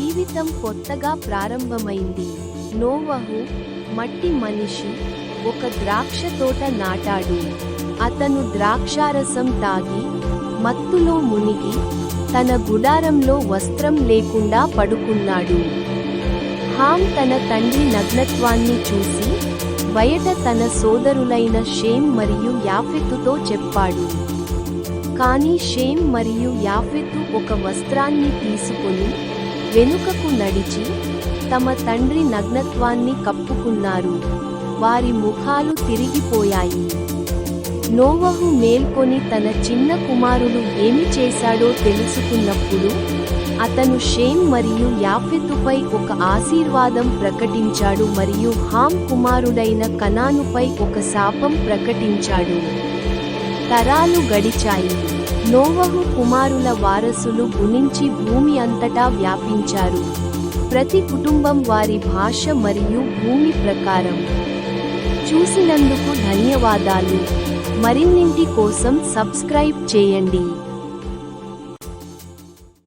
జీవితం కొత్తగా ప్రారంభమైంది. నోవహు మట్టి మనిషి ఒక ద్రాక్ష తోట నాటాడు. అతను ద్రాక్షారసం తాగి మత్తులో మునిగి తన గుడారంలో వస్త్రం లేకుండా పడుకున్నాడు. హామ్ తన తండ్రి నగ్నత్వాన్ని చూసి బయట తన సోదరులైన షేమ్ మరియు యాఫెతుతో చెప్పాడు. కానీ షేమ్ మరియు యాఫెతు ఒక వస్త్రాన్ని తీసుకొని వెనుకకు నడిచి తమ తండ్రి నగ్నత్వాన్ని కప్పుకున్నారు. వారి ముఖాలు తిరిగిపోయాయి. నోవహు మేల్కొని తన చిన్న కుమారుడు ఏమి చేశాడో తెలుసుకున్నప్పుడు అతను షేమ్ మరియు యాఫెతుపై ఒక ఆశీర్వాదం ప్రకటించాడు మరియు హామ్ కుమారుడైన కనానుపై ఒక శాపం ప్రకటించాడు. తరాలు గడిచాయి. నోవహు కుమారుల వారసులు గుణించి భూమి అంతటా వ్యాపించారు. ప్రతి కుటుంబం వారి భాష మరియు భూమి ప్రకారం. చూసినందుకు ధన్యవాదాలు. మరిన్నింటి కోసం సబ్స్క్రైబ్ చేయండి.